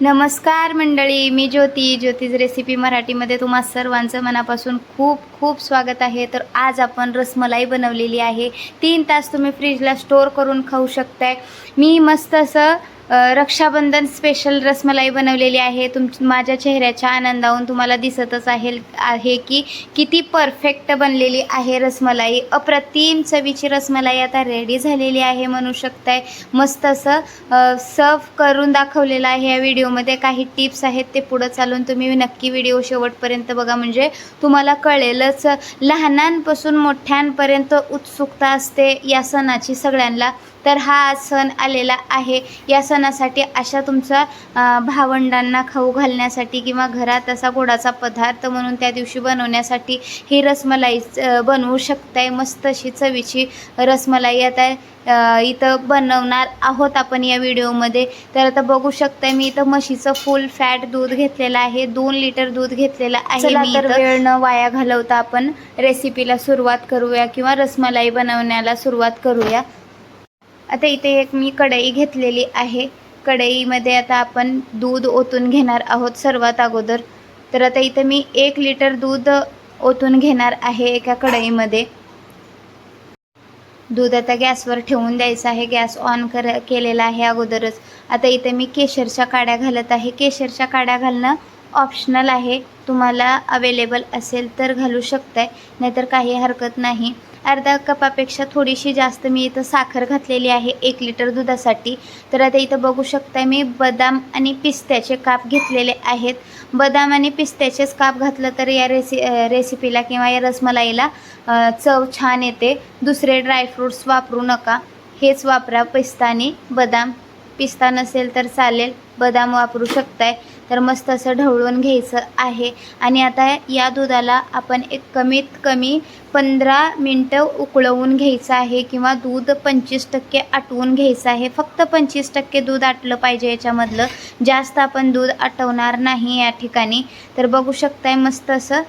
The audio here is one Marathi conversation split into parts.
नमस्कार मंडळी मी ज्योती. ज्योतीज रेसिपी मराठीमध्ये तुम्हा सर्वांचं मनापासून खूप खूप स्वागत आहे. तर आज आपण रसमलाई बनवलेली आहे. तीन तास तुम्ही फ्रीजला स्टोअर करून खाऊ शकताय. मी मस्त असं रक्षाबंधन स्पेशल रसमलाई बनवलेली आहे. तुम माझ्या चेहऱ्याच्या आनंदाहून तुम्हाला दिसतच आहे आहे की किती परफेक्ट बनलेली आहे रसमलाई. अप्रतिम चवीची रसमलाई आता रेडी झालेली आहे म्हणू शकताय. मस्त असं सर्व करून दाखवलेलं आहे या व्हिडिओमध्ये. काही टिप्स आहेत ते पुढं चालून तुम्ही नक्की व्हिडिओ शेवटपर्यंत बघा. म्हणजे तुम्हाला कळेलच लहानांपासून मोठ्यांपर्यंत उत्सुकता असते या सणाची सगळ्यांना. तर हा सण आलेला आहे. या सणासाठी अशा तुमच्या भावंडांना खाऊ घालण्यासाठी किंवा घरात असा गोडाचा पदार्थ म्हणून त्या दिवशी बनवण्यासाठी ही रसमलाई बनवू शकताय. मस्त अशी चवीची रसमलाई आता इथं बनवणार आहोत आपण या व्हिडिओमध्ये. तर आता बघू शकताय मी इथं म्हशीचं फुल फॅट दूध घेतलेलं आहे. दोन लिटर दूध घेतलेलं आहे मी तर. वेळ न वाया घालवता आपण रेसिपीला सुरुवात करूया किंवा रसमलाई बनवण्याला सुरुवात करूया. आता इथे एक मी कढई घेतलेली आहे. कढईमध्ये आता आपण दूध ओतून घेणार आहोत सर्वात अगोदर. तर आता इथे मी एक लिटर दूध ओतून घेणार आहे एका कढईमध्ये. दूध आता गॅसवर ठेवून द्यायचं आहे. गॅस ऑन कर केलेला आहे अगोदरच. आता इथे मी केशरच्या काड्या घालत आहे. केशरच्या काड्या घालणं ऑप्शनल आहे. तुम्हाला अवेलेबल असेल तर घालू शकताय. नाहीतर काही हरकत नाही. अर्धा कपापेक्षा थोडीशी जास्त मी इथं साखर घातलेली आहे एक लिटर दुधासाठी. तर आता इथं बघू शकता मी बदाम आणि पिस्त्याचे काप घेतलेले आहेत. बदाम आणि पिस्त्याचेच काप घातलं तर या रेसि रेसिपीला किंवा या रसमलाईला चव छान येते. दुसरे ड्रायफ्रूट्स वापरू नका. हेच वापरा पिस्ता आणि बदाम. पिस्ता नसेल तर चालेल बदाम वापरू शकताय. तर मस्त असं ढवळून घ्यायचं आहे. आणि आता या दुधाला आपण एक कमीत कमी पंधरा मिनटं उकळवून घ्यायचं आहे किंवा दूध पंचवीस टक्के आटवून घ्यायचं आहे. फक्त पंचवीस टक्के दूध आटलं पाहिजे याच्यामधलं. जास्त आपण दूध आटवणार नाही या ठिकाणी. तर बघू शकताय मस्त असं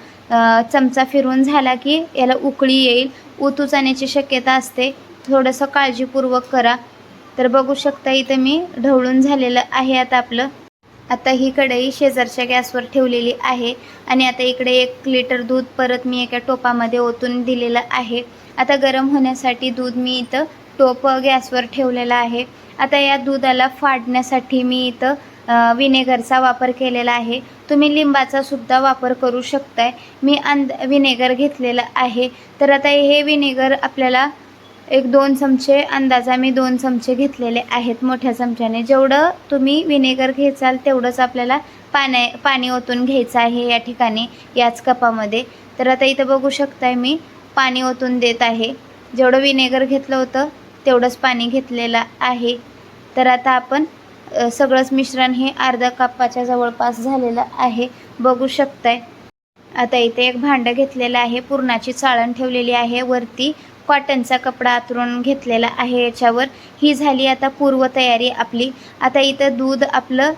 चमचा फिरून झाला की याला उकळी येईल. उतू जाण्याची शक्यता असते. थोडंसं काळजीपूर्वक करा. तर बघू शकता इथं मी ढवळून झालेलं आहे आता आपलं. आता ही कढई शेजारच्या गॅसवर ठेवलेली आहे आणि आता इकडे एक लिटर दूध परत मी एका टोपामध्ये ओतून दिलेलं आहे. आता गरम होण्यासाठी दूध मी इथं टोप गॅसवर ठेवलेला आहे. आता या दुधाला फाडण्यासाठी मी इथं विनेगरचा वापर केलेला आहे. तुम्ही लिंबाचा सुद्धा वापर करू शकताय. मी अंद विनेगर घेतलेलं आहे. तर आता हे विनेगर आपल्याला एक दोन चमचे अंदाजा मी दोन चमचे घेतलेले आहेत मोठ्या चमच्याने. जेवढं तुम्ही विनेगर घेचाल तेवढंच आपल्याला पाण्या पाणी ओतून घ्यायचं आहे या ठिकाणी याच कपामध्ये. तर आता इथं बघू शकताय मी पाणी ओतून देत आहे. जेवढं विनेगर घेतलं होतं तेवढंच पाणी घेतलेलं आहे. तर आता आपण सगळंच मिश्रण हे अर्धा कपाच्या जवळपास झालेलं आहे. बघू शकताय. आता इथे एक भांडं घेतलेलं आहे. पुरणाची चाळण ठेवलेली आहे. वरती कॉटनचा कपडा आतरून घेतलेला आहे. याच्यावर ही झाली आता पूर्वतयारी आपली. आता इथं दूध आपलं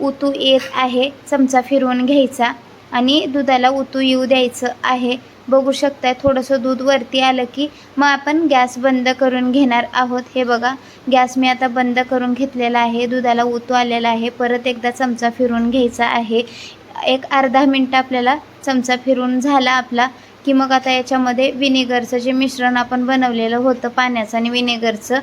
उतू येत आहे. चमचा फिरवून घ्यायचा आणि दुधाला उतू येऊ द्यायचं आहे. बघू शकताय थोडंसं दूध वरती आलं की मग आपण गॅस बंद करून घेणार आहोत. हे बघा गॅस मी आता बंद करून घेतलेला आहे. दुधाला उतू आलेला आहे. परत एकदा चमचा फिरून घ्यायचा आहे. एक अर्धा मिनटं आपल्याला चमचा फिरून झाला आपला. की मग आता याच्यामध्ये विनेगरचं जे मिश्रण आपण बनवलेलं होतं पाण्याचं आणि विनेगरचं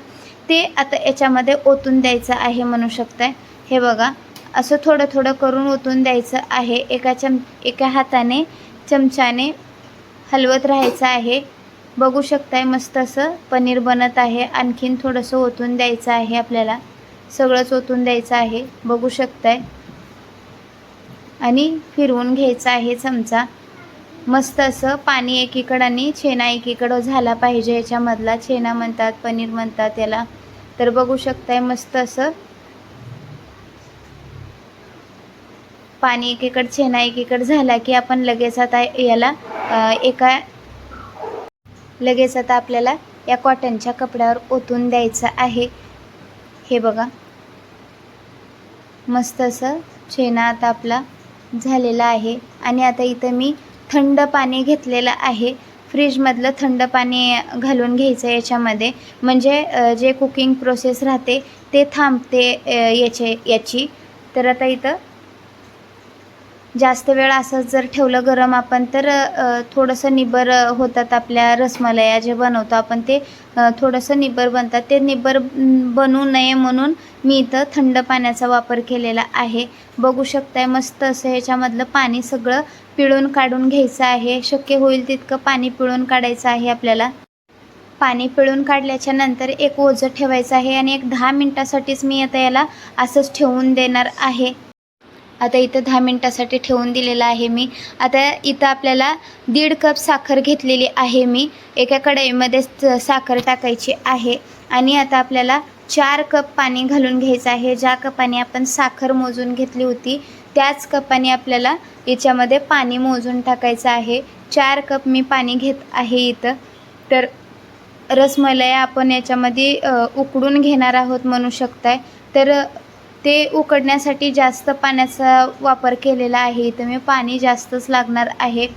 ते आता याच्यामध्ये ओतून द्यायचं आहे म्हणू शकताय. हे बघा असं थोडं थोडं करून ओतून द्यायचं आहे. एका चम एका हाताने चमच्याने हलवत राहायचं आहे. बघू शकताय मस्त असं पनीर बनत आहे. आणखीन थोडंसं ओतून द्यायचं आहे आपल्याला. सगळंच ओतून द्यायचं आहे. बघू शकताय. आणि फिरवून घ्यायचा आहे चमचा. मस्त असं पाणी एकीकडं आणि छेना एकीकडं झाला पाहिजे. याच्यामधला छेना म्हणतात पनीर म्हणतात याला. तर बघू शकताय मस्त असं. पाणी एकीकडं छेना एकीकडं झाला की आपण लगेच आता याला एका लगेच आता आपल्याला या कॉटनच्या कपड्यावर ओतून द्यायचं आहे. हे बघा. मस्त असं छेना आता आपला झालेला आहे. आणि आता इथं मी थंड पाणी घेतलेलं आहे. फ्रीजमधलं थंड पाणी घालून घ्यायचं याच्यामध्ये. म्हणजे जे कुकिंग प्रोसेस राहते ते थांबते याचे याची. तर आता इथं जास्त वेळ असंच जर ठेवलं गरम आपण तर थोडंसं निबर होतात आपल्या रसमलया जे बनवतो आपण ते. थोडंसं निबर बनतात. ते निबर बनू नये म्हणून मी इथं थंड पाण्याचा वापर केलेला आहे. बघू शकताय मस्त असं ह्याच्यामधलं पाणी सगळं पिळून काढून घ्यायचं आहे. शक्य होईल तितकं पाणी पिळून काढायचं आहे आपल्याला. पाणी पिळून काढल्याच्या नंतर एक ओझं ठेवायचं आहे आणि एक दहा मिनटासाठीच मी आता याला असंच ठेवून देणार आहे. आता इथं दहा मिनटासाठी ठेवून दिलेलं आहे मी. आता इथं आपल्याला दीड कप साखर घेतलेली आहे मी. एका कढईमध्ये साखर टाकायची आहे. आणि आता आपल्याला चार कप पाणी घालून घ्यायचं आहे. ज्या कपाने आपण साखर मोजून घेतली होती त्याच कपाने आपल्याला याच्यामध्ये पाणी मोजून टाकायचं आहे. चार कप मी पाणी घेत आहे इथं. तर रसमलाई आपण याच्यामध्ये उकडून घेणार आहोत म्हणू शकताय. तर ते उकडण्यासाठी जास्त पाण्याचा वापर केलेला आहे. इथं मी पाणी जास्तच लागणार आहे.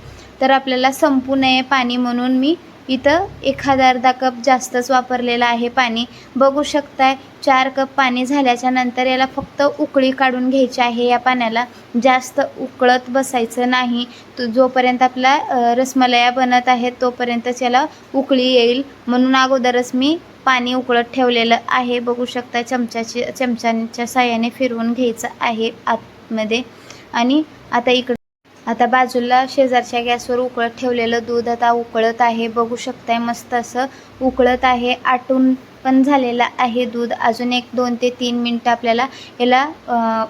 तर आपल्याला संपू नये पाणी म्हणून मी इथं एखादा अर्धा कप जास्तच वापरलेलं आहे पाणी. बघू शकताय चार कप पाणी झाल्याच्यानंतर याला फक्त उकळी काढून घ्यायची आहे. या पाण्याला जास्त उकळत बसायचं नाही. तो जोपर्यंत आपला रसमलया बनत आहेत तोपर्यंतच याला उकळी येईल. म्हणून अगोदरच मी पाणी उकळत ठेवलेलं आहे. बघू शकता चमच्याची चमच्यांच्या साह्याने फिरवून घ्यायचं आहे आतमध्ये. आणि आता इकडं आता बाजूला शेजारच्या गॅसवर उकळत ठेवलेलं दूध आता उकळत आहे. बघू शकताय मस्त असं उकळत आहे. आटून पण झालेलं आहे दूध. अजून एक दोन ते तीन मिनटं आपल्याला याला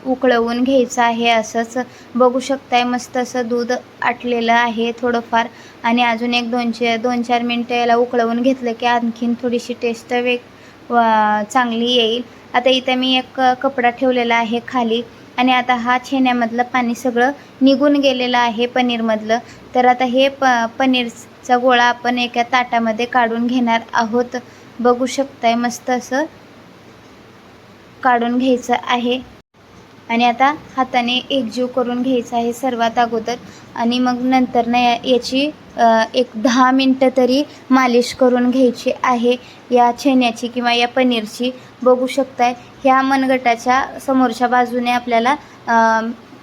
उकळवून घ्यायचं आहे असंच. बघू शकताय मस्त असं दूध आटलेलं आहे थोडंफार. आणि अजून एक दोनशे दोन चार मिनटं याला उकळवून घेतलं की आणखीन थोडीशी टेस्ट वेग चांगली येईल. आता इथं मी एक कपडा ठेवलेला आहे खाली. आणि आता हा छेन्यामधलं पाणी सगळं निघून गेलेलं आहे पनीरमधलं. तर आता हे प पनीरचा गोळा आपण एका ताटामध्ये काढून घेणार आहोत. बघू शकताय मस्त असं काढून घ्यायचं आहे. आणि आता हाताने एकजीव करून घ्यायचं आहे सर्वात अगोदर. आणि मग नंतर ना याची एक दहा मिनटं तरी मालिश करून घ्यायची आहे. या छेन्याची किंवा या पनीरची बघू शकताय. ह्या मनगटाच्या समोरच्या बाजूने आपल्याला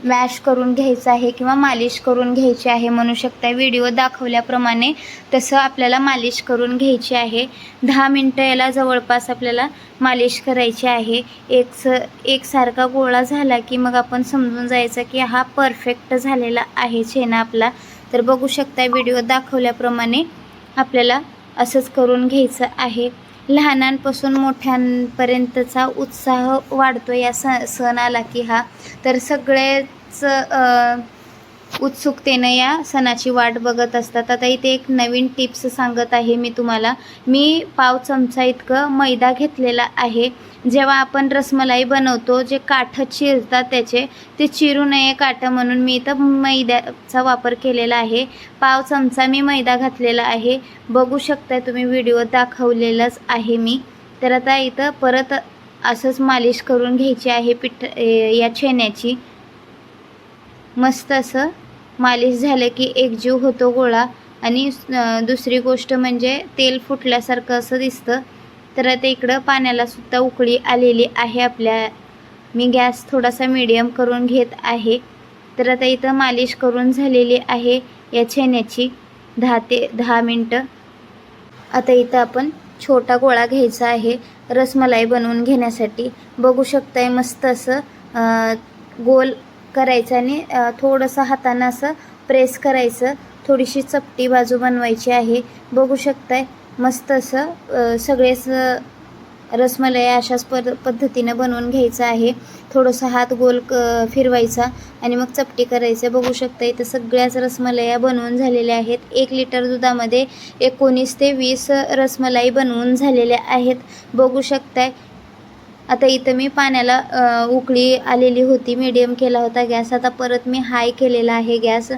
मॅश करून घ्यायचं आहे किंवा मालिश करून घ्यायची आहे म्हणू शकता व्हिडिओ दाखवल्याप्रमाणे तसं आपल्याला मालिश करून घ्यायची आहे. दहा मिनटं याला जवळपास आपल्याला मालिश करायची आहे. एक स एकसारखा गोळा झाला की मग आपण समजून जायचं की हा परफेक्ट झालेला आहे छेना आपला. तर बघू शकता व्हिडिओ दाखवल्याप्रमाणे आपल्याला असंच करून घ्यायचं आहे. लहानांपासून मोठ्यांपर्यंतचा उत्साह वाढतो या स सण आला की हा. तर सगळेच उत्सुकतेनं या सणाची वाट बघत असतात. आता इथे एक नवीन टिप्स सांगत आहे मी तुम्हाला. मी पाव चमचा इतकं मैदा घेतलेला आहे. जेव्हा आपण रसमलाई बनवतो जे काठं चिरतात त्याचे ते चिरू नये काठं म्हणून मी इथं मैद्याचा वापर केलेला आहे. पाव चमचा मी मैदा घातलेला आहे. बघू शकताय तुम्ही व्हिडिओ दाखवलेलाच आहे मी. तर आता इथं परत असंच मालिश करून घ्यायची आहे पिठ या छेन्याची मस्त असं मालिश झालं की एकजीव होतो गोळा. आणि दुसरी गोष्ट म्हणजे तेल फुटल्यासारखं असं दिसतं. तर आता इकडं पाण्याला सुद्धा उकळी आलेली आहे आपल्या. मी गॅस थोडासा मीडियम करून घेत आहे. तर आता इथं मालिश करून झालेली आहे या छेन्याची दहा ते दहा मिनटं. आता इथं आपण छोटा गोळा घ्यायचा आहे रसमलाई बनवून घेण्यासाठी. बघू शकताय मस्त असं गोल करायचं आणि थोडंसं हातानं असं प्रेस करायचं. थोडीशी चपटी बाजू बनवायची आहे. बघू शकताय मस्त असं सगळेच रसमलाई अशाच पद पद्धतीनं बनवून घ्यायचं आहे. थोडंसं हात गोल क फिरवायचा आणि मग चपटी करायचं. बघू शकता इथं सगळ्याच रसमलया बनवून झालेल्या आहेत. एक लिटर दुधामध्ये एकोणीस ते वीस रसमलाई बनवून झालेल्या आहेत. बघू शकताय आता इथं मी पाण्याला उकळी आलेली होती मीडियम केला होता गॅस. आता परत मी हाय केलेला आहे गॅस.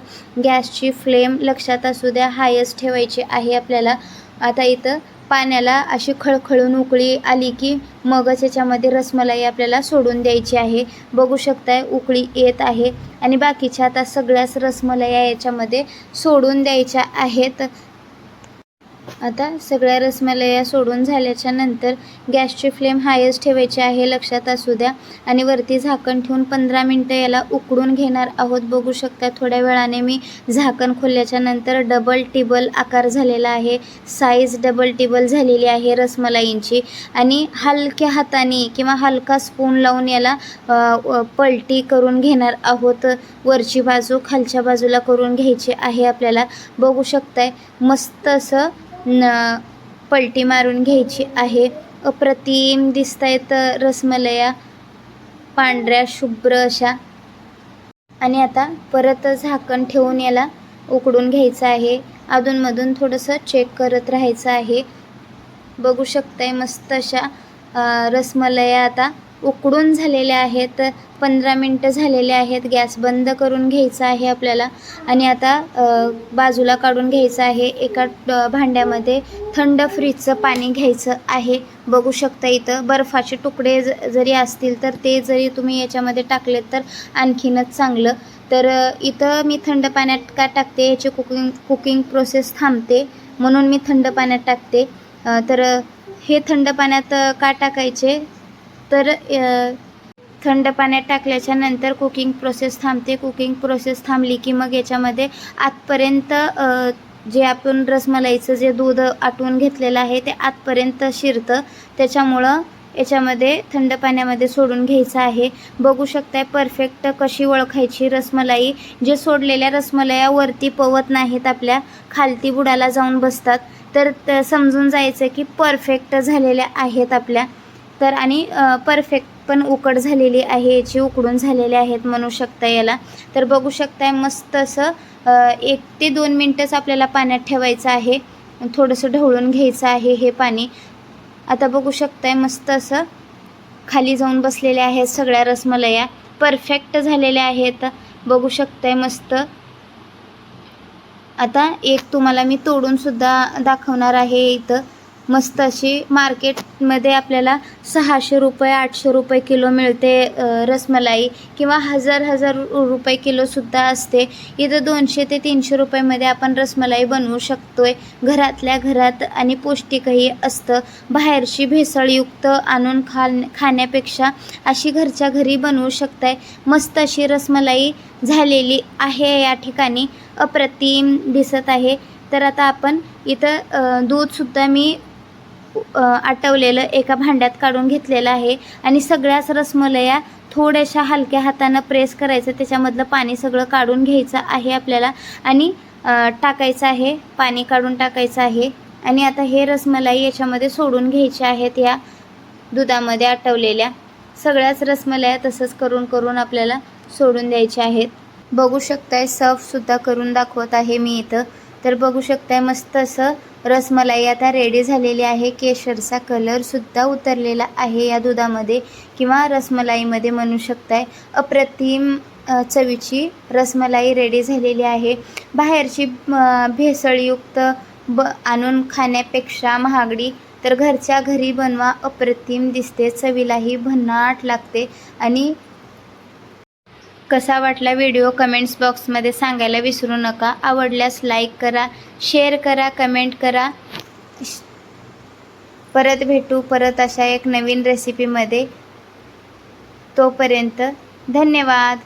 गॅसची फ्लेम लक्षात असू द्या हायच ठेवायची आहे आपल्याला. आता इथं पाण्याला अशी खळखळून उकळी आली की मगच याच्यामध्ये रसमलाई आपल्याला सोडून द्यायची आहे. बघू शकताय उकळी येत आहे. आणि बाकीच्या आता सगळ्याच रसमलाया याच्यामध्ये सोडून द्यायच्या आहेत. आता सगळ्या रसमलया सोडून झाल्याच्यानंतर गॅसची फ्लेम हायच ठेवायची आहे लक्षात असू द्या. आणि वरती झाकण ठेवून पंधरा मिनटं याला उकडून घेणार आहोत. बघू शकता थोड्या वेळाने मी झाकण खोलल्याच्या नंतर डबल टिबल आकार झालेला आहे. साईज डबल टिबल झालेली आहे रसमलाईंची. आणि हलक्या हाताने किंवा हलका स्पून लावून याला पलटी करून घेणार आहोत. वरची बाजू खालच्या बाजूला करून घ्यायची आहे आपल्याला. बघू शकताय मस्त असं न पलटी मारून घ्यायची आहे. अप्रतिम दिसत आहेत रसमलया पांढऱ्या शुभ्र अशा. आणि आता परत झाकण ठेवून याला उकडून घ्यायचं आहे. अधूनमधून थोडंसं चेक करत राहायचं आहे. बघू शकताय मस्त अशा रसमलया आता उकडून झालेले आहेत पंधरा मिनटं झालेले आहेत गॅस बंद करून घ्यायचा आहे आपल्याला. आणि आता बाजूला काढून घ्यायचं आहे. एका भांड्यामध्ये थंड फ्रीजचं पाणी घ्यायचं आहे. बघू शकता इथं बर्फाचे तुकडे ज जरी असतील तर ते जरी तुम्ही याच्यामध्ये टाकलेत तर आणखीनच चांगलं. तर इथं मी थंड पाण्यात का टाकते? याची कुकिंग कुकिंग प्रोसेस थांबते. म्हणून मी थंड पाण्यात टाकते. तर हे थंड पाण्यात का टाकायचे? तर थंड पाण्यात टाकल्याच्या नंतर कुकिंग प्रोसेस थांबते. कुकिंग प्रोसेस थांबली की मग याच्यामध्ये आतपर्यंत जे आपण रसमलाईचं जे दूध आटवून घेतलेलं आहे ते आतपर्यंत शिरतं. त्याच्यामुळं याच्यामध्ये थंड पाण्यामध्ये सोडून घ्यायचं आहे. बघू शकताय परफेक्ट कशी ओळखायची रसमलाई. जे सोडलेल्या रसमलया वरती पवत नाहीत आपल्या खालती बुडाला जाऊन बसतात. तर त- समजून जायचं की परफेक्ट झालेल्या आहेत आपल्या. तर आणि परफेक्ट पण उकड झालेली आहे याची उकडून झालेले आहेत म्हणू शकता याला. तर बघू शकताय मस्त असं एक ते दोन मिनटंच आपल्याला पाण्यात ठेवायचं आहे. थोडंसं ढवळून घ्यायचं आहे हे पाणी. आता बघू शकताय मस्त असं खाली जाऊन बसलेल्या आहेत सगळ्या रसमलया. परफेक्ट झालेल्या आहेत. बघू शकताय मस्त. आता एक तुम्हाला मी तोडून सुद्धा दाखवणार आहे इथं. मस्त अशी मार्केटमध्ये आपल्याला सहाशे रुपये आठशे रुपये किलो मिळते रसमलाई किंवा हजार हजार रुपये किलोसुद्धा असते. इथं दोनशे ते तीनशे रुपयामध्ये आपण रसमलाई बनवू शकतो आहे घरातल्या घरात आणि पौष्टिकही असतं. बाहेरची भेसळयुक्त आणून खा खाण्यापेक्षा अशी घरच्या घरी बनवू शकताय. मस्त अशी रसमलाई झालेली आहे या ठिकाणी. अप्रतिम दिसत आहे. तर आता आपण इथं दूधसुद्धा मी आटवलेलं एका भांड्यात काढून घेतलेलं आहे. आणि सगळ्याच रसमलया थोड्याशा हलक्या हातानं प्रेस करायचं त्याच्यामधलं पाणी सगळं काढून घ्यायचं आहे आपल्याला. आणि टाकायचं आहे पाणी काढून टाकायचं आहे. आणि आता हे रसमलाई याच्यामध्ये सोडून घ्यायचे आहेत या दुधामध्ये आटवलेल्या. सगळ्याच रसमलया तसंच करून करून आपल्याला सोडून द्यायच्या आहेत. बघू शकताय सर्वसुद्धा करून दाखवत आहे मी इथं. तर बघू शकताय मस्त असं रसमलाई आता रेडी झालेली आहे. केशरचा कलरसुद्धा उतरलेला आहे या दुधामध्ये किंवा रसमलाईमध्ये म्हणू शकताय. अप्रतिम चवीची रसमलाई रेडी झालेली आहे. बाहेरची भेसळयुक्त ब आणून खाण्यापेक्षा महागडी तर घरच्या घरी बनवा अप्रतिम दिसते. चवीलाही भन्नाट लागते आणि कसा वाटला व्हिडिओ कमेंट्स बॉक्समध्ये सांगायला विसरू नका. आवडल्यास लाईक करा शेअर करा कमेंट करा. श- परत भेटू परत अशा एक नवीन रेसिपीमध्ये तोपर्यंत धन्यवाद.